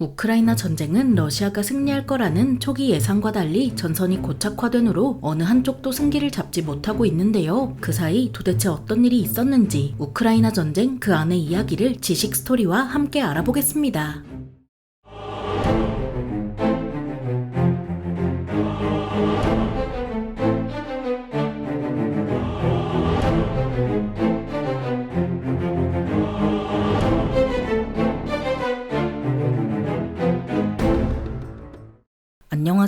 우크라이나 전쟁은 러시아가 승리할 거라는 초기 예상과 달리 전선이 고착화된 후로 어느 한쪽도 승기를 잡지 못하고 있는데요. 그 사이 도대체 어떤 일이 있었는지 우크라이나 전쟁 그 안의 이야기를 지식 스토리와 함께 알아보겠습니다.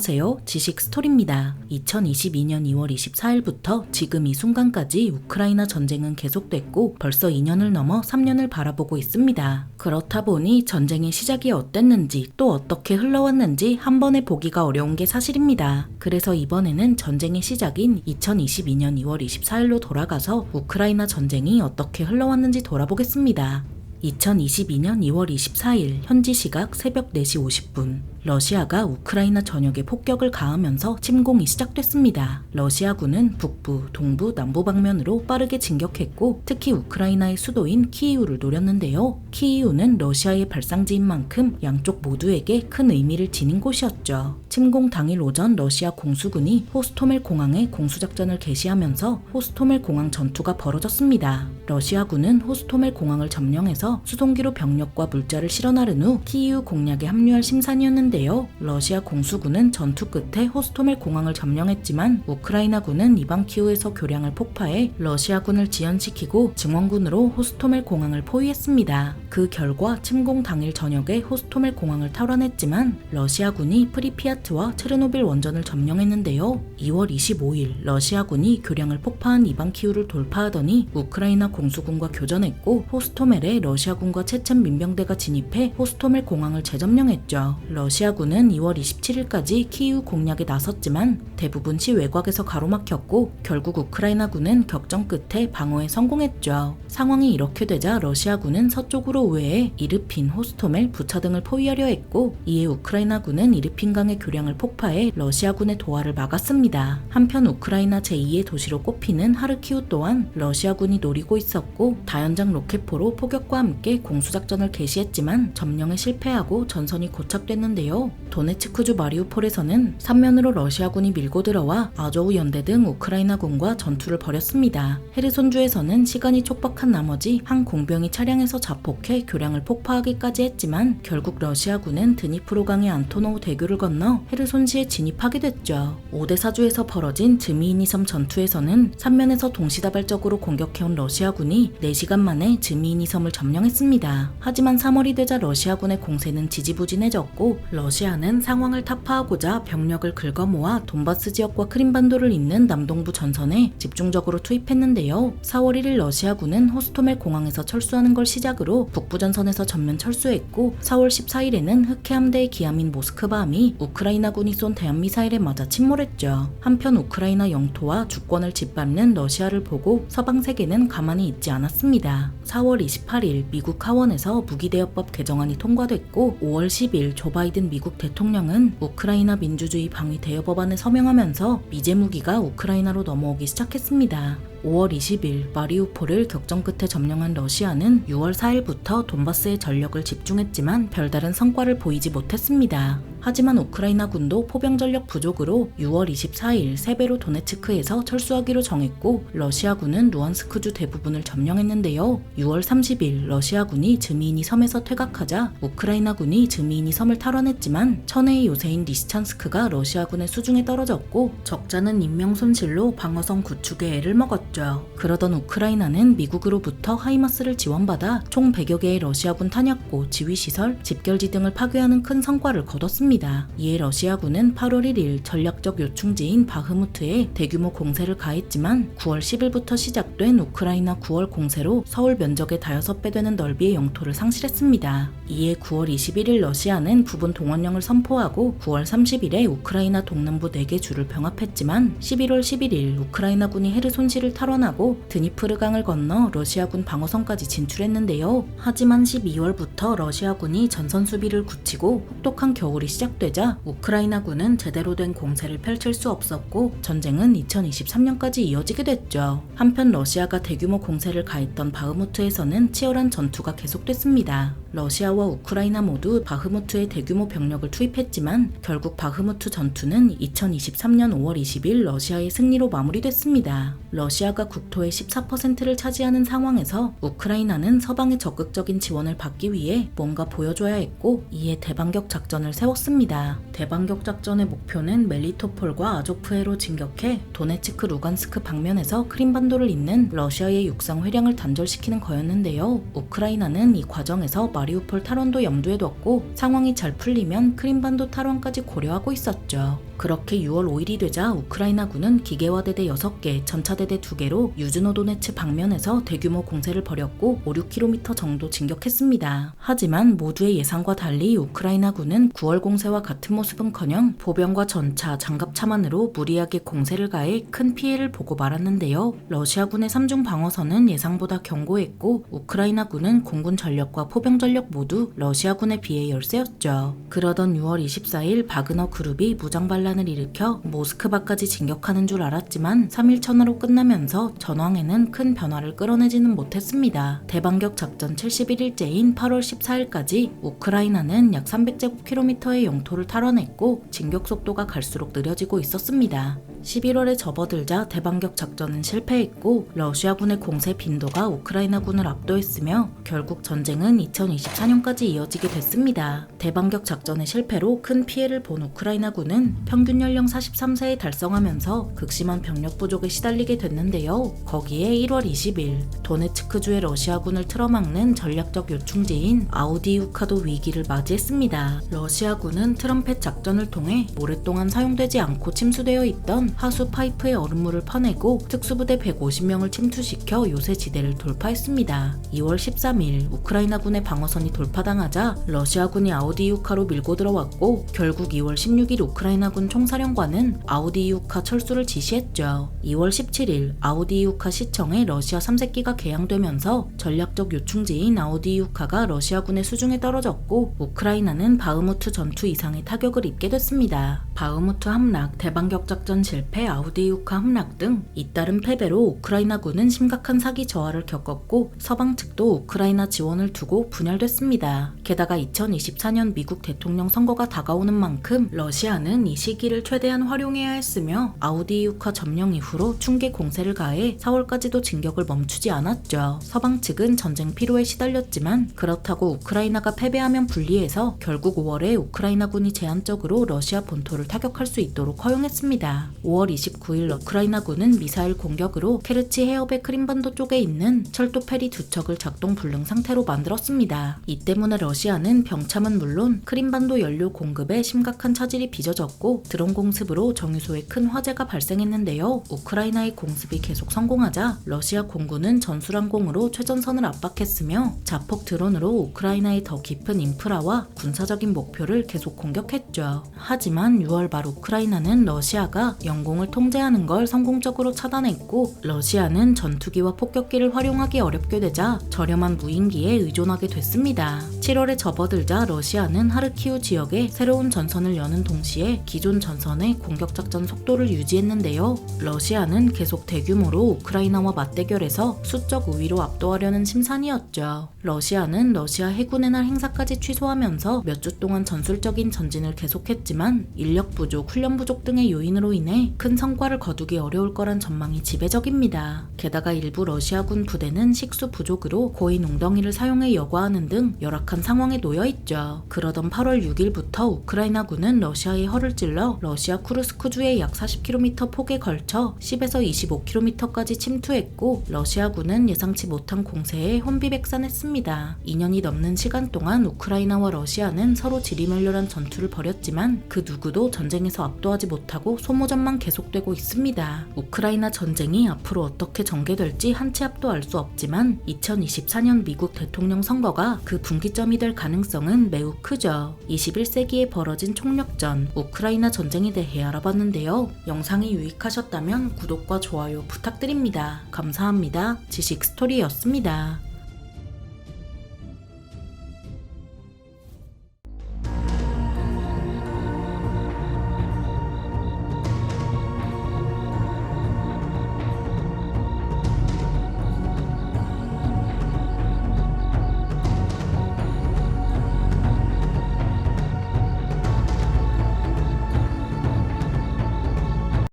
안녕하세요. 지식 스토리입니다. 2022년 2월 24일부터 지금 이 순간까지 우크라이나 전쟁은 계속됐고 벌써 2년을 넘어 3년을 바라보고 있습니다. 그렇다 보니 전쟁의 시작이 어땠는지 또 어떻게 흘러왔는지 한 번에 보기가 어려운 게 사실입니다. 그래서 이번에는 전쟁의 시작인 2022년 2월 24일로 돌아가서 우크라이나 전쟁이 어떻게 흘러왔는지 돌아보겠습니다. 2022년 2월 24일 현지 시각 새벽 4시 50분 러시아가 우크라이나 전역에 폭격을 가하면서 침공이 시작됐습니다. 러시아군은 북부, 동부, 남부 방면으로 빠르게 진격했고 특히 우크라이나의 수도인 키이우를 노렸는데요. 키이우는 러시아의 발상지인 만큼 양쪽 모두에게 큰 의미를 지닌 곳이었죠. 침공 당일 오전 러시아 공수군이 호스토멜 공항에 공수작전을 개시하면서 호스토멜 공항 전투가 벌어졌습니다. 러시아군은 호스토멜 공항을 점령해서 수송기로 병력과 물자를 실어 나른 후 키이우 공략에 합류할 심산이었는데 요. 러시아 공수군은 전투 끝에 호스토멜 공항을 점령했지만 우크라이나군은 이방 키우에서 교량을 폭파해 러시아군을 지연시키고 증원군으로 호스토멜 공항을 포위했습니다. 그 결과 침공 당일 저녁에 호스토멜 공항을 탈환했지만 러시아군이 프리피아트와 체르노빌 원전을 점령했는데요. 2월 25일 러시아군이 교량을 폭파한 이방 키우를 돌파하더니 우크라이나 공수군과 교전했고 호스토멜에 러시아군과 체첸 민병대가 진입해 호스토멜 공항을 재점령했죠. 러시아 군은 2월 27일까지 키이우 공략에 나섰지만 대부분 시 외곽에서 가로막혔고 결국 우크라이나군은 격전 끝에 방어에 성공했죠. 상황이 이렇게 되자 러시아군은 서쪽으로 우회해 이르핀, 호스토멜, 부차 등을 포위하려 했고 이에 우크라이나군은 이르핀강의 교량을 폭파해 러시아군의 도하를 막았습니다. 한편 우크라이나 제2의 도시로 꼽히는 하르키우 또한 러시아군이 노리고 있었고 다연장 로켓포로 포격과 함께 공수작전을 개시했지만 점령에 실패하고 전선이 고착됐는데요. 도네츠크주 마리우폴에서는 삼면으로 러시아군이 밀고 들어와 아조우 연대 등 우크라이나군과 전투를 벌였습니다. 헤르손주에서는 시간이 촉박한 나머지 한 공병이 차량에서 자폭해 교량을 폭파하기까지 했지만 결국 러시아군은 드니프로강의 안토노우 대교를 건너 헤르손시에 진입하게 됐죠. 오데사주에서 벌어진 즈미이니섬 전투에서는 삼면에서 동시다발적으로 공격해온 러시아군이 4시간 만에 즈미이니섬을 점령했습니다. 하지만 3월이 되자 러시아군의 공세는 지지부진해졌고 러시아는 상황을 타파하고자 병력을 긁어모아 돈바스 지역과 크림반도를 잇는 남동부 전선에 집중적으로 투입했는데요. 4월 1일 러시아군은 호스토멜 공항에서 철수하는 걸 시작으로 북부 전선에서 전면 철수했고 4월 14일에는 흑해 함대의 기함인 모스크바함이 우크라이나군이 쏜 대한미사일에 맞아 침몰했죠. 한편 우크라이나 영토와 주권을 짓밟는 러시아를 보고 서방 세계는 가만히 있지 않았습니다. 4월 28일 미국 하원에서 무기대여법 개정안이 통과됐고 5월 10일 조 바이든 미국 대통령은 우크라이나 민주주의 방위 대여 법안에 서명하면서 미제 무기가 우크라이나로 넘어오기 시작했습니다. 5월 20일 마리우폴을 격전 끝에 점령한 러시아는 6월 4일부터 돈바스에 전력을 집중했지만 별다른 성과를 보이지 못했습니다. 하지만 우크라이나 군도 포병 전력 부족으로 6월 24일 세베로 도네츠크에서 철수하기로 정했고 러시아군은 루안스크주 대부분을 점령했는데요. 6월 30일 러시아군이 즈미이니 섬에서 퇴각하자 우크라이나군이 즈미이니 섬을 탈환했지만 천혜의 요새인 리시찬스크가 러시아군의 수중에 떨어졌고 적자는 인명 손실로 방어선 구축에 애를 먹었 죠. 그러던 우크라이나는 미국으로부터 하이마스를 지원받아 총 100여 개의 러시아군 탄약고, 지휘시설, 집결지 등을 파괴하는 큰 성과를 거뒀습니다. 이에 러시아군은 8월 1일 전략적 요충지인 바흐무트에 대규모 공세를 가했지만 9월 10일부터 시작된 우크라이나 9월 공세로 서울 면적의 다여섯 배 되는 넓이의 영토를 상실했습니다. 이에 9월 21일 러시아는 부분 동원령을 선포하고 9월 30일에 우크라이나 동남부 4개 주를 병합했지만 11월 11일 우크라이나군이 헤르손시를 탈환하고 드니프르강을 건너 러시아군 방어선까지 진출했는데요. 하지만 12월부터 러시아군이 전선 수비를 굳히고 혹독한 겨울이 시작되자 우크라이나군은 제대로 된 공세를 펼칠 수 없었고 전쟁은 2023년까지 이어지게 됐죠. 한편 러시아가 대규모 공세를 가했던 바흐무트에서는 치열한 전투가 계속됐습니다. 러시아와 우크라이나 모두 바흐무트에 대규모 병력을 투입했지만 결국 바흐무트 전투는 2023년 5월 20일 러시아의 승리로 마무리됐습니다. 러시아가 국토의 14%를 차지하는 상황에서 우크라이나는 서방의 적극적인 지원을 받기 위해 뭔가 보여줘야 했고 이에 대반격 작전을 세웠습니다. 대반격 작전의 목표는 멜리토폴과 아조프해로 진격해 도네츠크 루간스크 방면에서 크림반도를 잇는 러시아의 육상 회량을 단절시키는 거였는데요. 우크라이나는 이 과정에서 마 리우폴 탈원도 염두에 뒀고 상황이 잘 풀리면 크림반도 탈원까지 고려하고 있었죠. 그렇게 6월 5일이 되자 우크라이나군은 기계화대대 6개, 전차대대 2개로 유즈노도네츠 방면에서 대규모 공세를 벌였고 5, 6km 정도 진격했습니다. 하지만 모두의 예상과 달리 우크라이나군은 9월 공세와 같은 모습은커녕 보병과 전차, 장갑차만으로 무리하게 공세를 가해 큰 피해를 보고 말았는데요. 러시아군의 3중 방어선은 예상보다 견고했고 우크라이나군은 공군 전력과 포병 전력 모두 러시아군에 비해 열세였죠. 그러던 6월 24일 바그너 그룹이 무장 반란 을 일으켜 모스크바까지 진격하는 줄 알았지만 3일 천하로 끝나면서 전황에는 큰 변화를 끌어내지는 못했습니다. 대반격 작전 71일째인 8월 14일까지 우크라이나는 약 300제곱킬로미터의 영토를 탈환했고 진격 속도가 갈수록 느려지고 있었습니다. 11월에 접어들자 대반격 작전은 실패했고 러시아군의 공세 빈도가 우크라이나군을 압도했으며 결국 전쟁은 2024년까지 이어지게 됐습니다. 대반격 작전의 실패로 큰 피해를 본 우크라이나군은 평균 연령 43세에 달성하면서 극심한 병력 부족에 시달리게 됐는데요. 거기에 1월 20일 도네츠크주의 러시아군을 틀어막는 전략적 요충지인 아우디우카도 위기를 맞이했습니다. 러시아군은 트럼펫 작전을 통해 오랫동안 사용되지 않고 침수되어 있던 하수 파이프의 얼음물을 퍼내고 특수부대 150명을 침투시켜 요새 지대를 돌파했습니다. 2월 13일 우크라이나군의 방어선이 돌파당하자 러시아군이 아우디우카로 밀고 들어왔고 결국 2월 16일 우크라이나군 총사령관은 아우디우카 철수를 지시했죠. 2월 17일 아우디우카 시청에 러시아 3세기가 개항되면서 전략적 요충지인 아우디우카가 러시아군의 수중에 떨어졌고 우크라이나는 바흐무트 전투 이상의 타격을 입게 됐습니다. 바흐무트 함락, 대반격 작전 실패, 아우디우카 함락 등 잇따른 패배로 우크라이나군은 심각한 사기 저하를 겪었고 서방 측도 우크라이나 지원을 두고 분열됐습니다. 게다가 2024년 미국 대통령 선거가 다가오는 만큼 러시아는 이 시 기를 최대한 활용해야 했으며 아우디우카 점령 이후로 충계 공세를 가해 4월까지도 진격을 멈추지 않았죠. 서방 측은 전쟁 피로에 시달렸지만 그렇다고 우크라이나가 패배하면 불리해서 결국 5월에 우크라이나군이 제한적으로 러시아 본토를 타격할 수 있도록 허용했습니다. 5월 29일 우크라이나군은 미사일 공격으로 케르치 해협의 크림반도 쪽에 있는 철도 페리 두 척을 작동 불능 상태로 만들었습니다. 이 때문에 러시아는 병참은 물론 크림반도 연료 공급에 심각한 차질이 빚어졌고 드론 공습으로 정유소에 큰 화재가 발생했는데요. 우크라이나의 공습이 계속 성공하자 러시아 공군은 전술항공으로 최전선을 압박했으며 자폭 드론으로 우크라이나의 더 깊은 인프라와 군사적인 목표를 계속 공격했죠. 하지만 6월 말 우크라이나는 러시아가 영공을 통제하는 걸 성공적으로 차단했고 러시아는 전투기와 폭격기를 활용하기 어렵게 되자 저렴한 무인기에 의존하게 됐습니다. 7월에 접어들자 러시아는 하르키우 지역에 새로운 전선을 여는 동시에 기존 전선의 공격 작전 속도를 유지했는데요. 러시아는 계속 대규모로 우크라이나와 맞대결해서 수적 우위로 압도하려는 심산이었죠. 러시아는 러시아 해군의 날 행사까지 취소하면서 몇 주 동안 전술적인 전진을 계속했지만 인력 부족, 훈련 부족 등의 요인으로 인해 큰 성과를 거두기 어려울 거란 전망이 지배적입니다. 게다가 일부 러시아군 부대는 식수 부족으로 고의 농덩이를 사용해 여과하는 등 열악한 상황에 놓여 있죠. 그러던 8월 6일부터 우크라이나군은 러시아의 허를 찔러 러시아 쿠르스크주의 약 40km 폭에 걸쳐 10에서 25km까지 침투했고 러시아군은 예상치 못한 공세에 혼비백산했습니다. 2년이 넘는 시간 동안 우크라이나와 러시아는 서로 지리멸렬한 전투를 벌였지만 그 누구도 전쟁에서 압도하지 못하고 소모전만 계속되고 있습니다. 우크라이나 전쟁이 앞으로 어떻게 전개될지 한치 앞도 알 수 없지만 2024년 미국 대통령 선거가 그 분기 점이 될 가능성은 매우 크죠. 21세기에 벌어진 총력전 우크라이나 전쟁에 대해 알아봤는데요. 영상이 유익하셨다면 구독과 좋아요 부탁드립니다. 감사합니다. 지식 스토리였습니다.